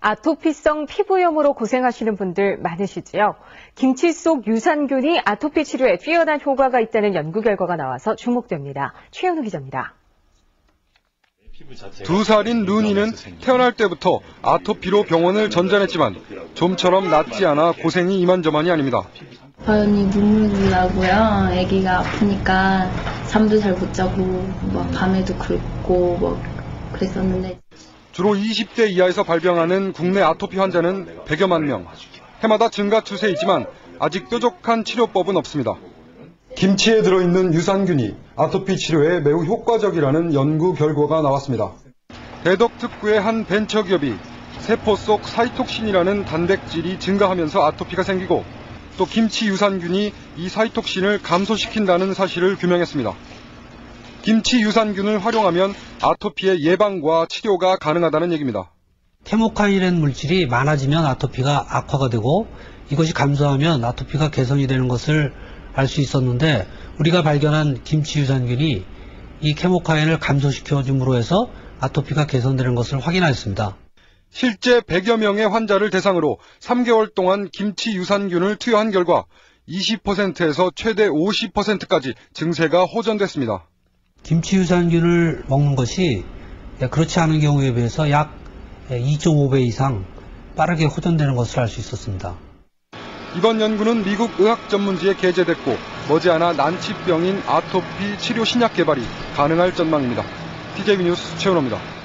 아토피성 피부염으로 고생하시는 분들 많으시지요. 김치 속 유산균이 아토피 치료에 뛰어난 효과가 있다는 연구 결과가 나와서 주목됩니다. 최현우 기자입니다. 두 살인 루니는 태어날 때부터 아토피로 병원을 전전했지만 좀처럼 낫지 않아 고생이 이만저만이 아닙니다. 자연히 눈물도 나고요. 아기가 아프니까 잠도 잘 못 자고 막 밤에도 긁고 뭐 그랬었는데 주로 20대 이하에서 발병하는 국내 아토피 환자는 100여만 명. 해마다 증가 추세이지만 아직 뾰족한 치료법은 없습니다. 김치에 들어있는 유산균이 아토피 치료에 매우 효과적이라는 연구 결과가 나왔습니다. 대덕 특구의 한 벤처기업이 세포 속 사이톡신이라는 단백질이 증가하면서 아토피가 생기고 또 김치 유산균이 이 사이톡신을 감소시킨다는 사실을 규명했습니다. 김치 유산균을 활용하면 아토피의 예방과 치료가 가능하다는 얘기입니다. 케모카인이라는 물질이 많아지면 아토피가 악화가 되고 이것이 감소하면 아토피가 개선이 되는 것을 알 수 있었는데 우리가 발견한 김치 유산균이 이 케모카인을 감소시켜 줌으로 해서 아토피가 개선되는 것을 확인하였습니다. 실제 100여 명의 환자를 대상으로 3개월 동안 김치 유산균을 투여한 결과 20%에서 최대 50%까지 증세가 호전됐습니다. 김치 유산균을 먹는 것이 그렇지 않은 경우에 비해서 약 2.5배 이상 빠르게 호전되는 것을 알 수 있었습니다. 이번 연구는 미국 의학 전문지에 게재됐고 머지않아 난치병인 아토피 치료 신약 개발이 가능할 전망입니다. TJB 뉴스 최은호입니다.